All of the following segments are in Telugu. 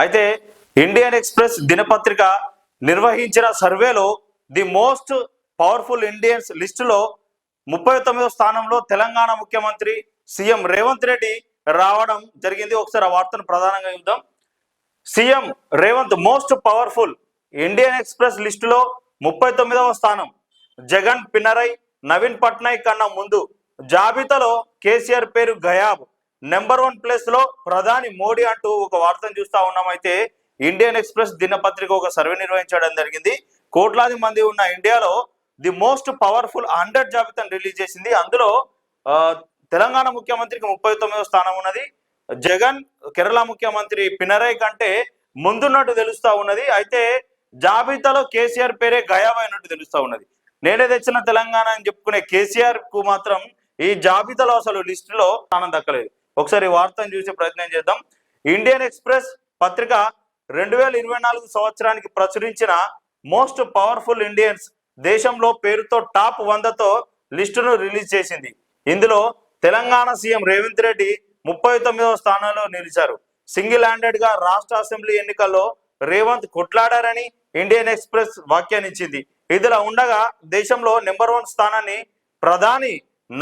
అయితే ఇండియన్ ఎక్స్ప్రెస్ దినపత్రిక నిర్వహించిన సర్వేలో ది మోస్ట్ పవర్ఫుల్ ఇండియన్స్ లిస్టులో ముప్పై తొమ్మిదో స్థానంలో తెలంగాణ ముఖ్యమంత్రి సీఎం రేవంత్ రెడ్డి రావడం జరిగింది. ఒకసారి ఆ వార్తను ప్రధానంగా చూద్దాం. CM Revanth most powerful Indian Express లిస్టులో ముప్పై తొమ్మిదవ స్థానం. జగన్ పినరై నవీన్ పట్నాయక్ కన్నా ముందు జాబితాలో కేసీఆర్ పేరు గయాబ్. నెంబర్ వన్ ప్లేస్లో ప్రధాని మోడీ అంటూ ఒక వార్తను చూస్తా ఉన్నామైతే ఇండియన్ ఎక్స్ప్రెస్ దినపత్రిక ఒక సర్వే నిర్వహించడం జరిగింది. కోట్లాది మంది ఉన్న ఇండియాలో ది మోస్ట్ పవర్ఫుల్ హండ్రెడ్ జాబితాను రిలీజ్ చేసింది. అందులో తెలంగాణ ముఖ్యమంత్రికి ముప్పై తొమ్మిదో స్థానం ఉన్నది. జగన్ కేరళ ముఖ్యమంత్రి పినరయ్ కంటే ముందున్నట్టు తెలుస్తా ఉన్నది. అయితే జాబితాలో కేసీఆర్ పేరే గయాబైనట్టు తెలుస్తా ఉన్నది. నేనే తెచ్చిన తెలంగాణ అని చెప్పుకునే కేసీఆర్కు మాత్రం ఈ జాబితాలో అసలు లిస్టులో స్థానం దక్కలేదు. ఒకసారి వార్తను చూసే ప్రయత్నం చేద్దాం. ఇండియన్ ఎక్స్ప్రెస్ పత్రిక రెండు వేల ఇరవై నాలుగు సంవత్సరానికి ప్రచురించిన మోస్ట్ పవర్ఫుల్ ఇండియన్స్ దేశంలో పేరుతో టాప్ వందతో లిస్టును రిలీజ్ చేసింది. ఇందులో తెలంగాణ సీఎం రేవంత్ రెడ్డి ముప్పై తొమ్మిదవ స్థానంలో నిలిచారు. సింగిల్ హ్యాండెడ్గా రాష్ట్ర అసెంబ్లీ ఎన్నికల్లో రేవంత్ కొట్లాడారని ఇండియన్ ఎక్స్ప్రెస్ వ్యాఖ్యానించింది. ఇదిలా ఉండగా దేశంలో నెంబర్ వన్ స్థానాన్ని ప్రధాని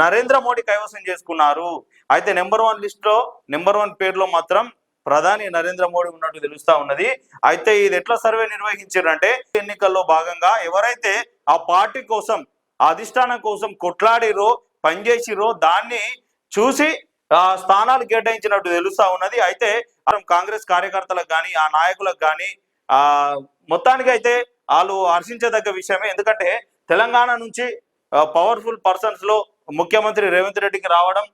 నరేంద్ర మోడీ కైవసం చేసుకున్నారు. అయితే నెంబర్ వన్ లిస్ట్లో నెంబర్ వన్ పేరులో మాత్రం ప్రధాని నరేంద్ర మోడీ ఉన్నట్టు తెలుస్తా ఉన్నది. అయితే ఇది ఎట్లా సర్వే నిర్వహించారంటే ఎన్నికల్లో భాగంగా ఎవరైతే ఆ పార్టీ కోసం అధిష్టానం కోసం కొట్లాడిరో పనిచేసిరో దాన్ని చూసి ఆ స్థానాలు కేటాయించినట్టు తెలుస్తా ఉన్నది. అయితే మనం కాంగ్రెస్ కార్యకర్తలకు కానీ ఆ నాయకులకు కానీ ఆ మొత్తానికి అయితే వాళ్ళు హర్షించదగ్గ విషయమే. ఎందుకంటే తెలంగాణ నుంచి పవర్ఫుల్ పర్సన్స్లో ముఖ్యమంత్రి రేవంత్ రెడ్డికి రావడం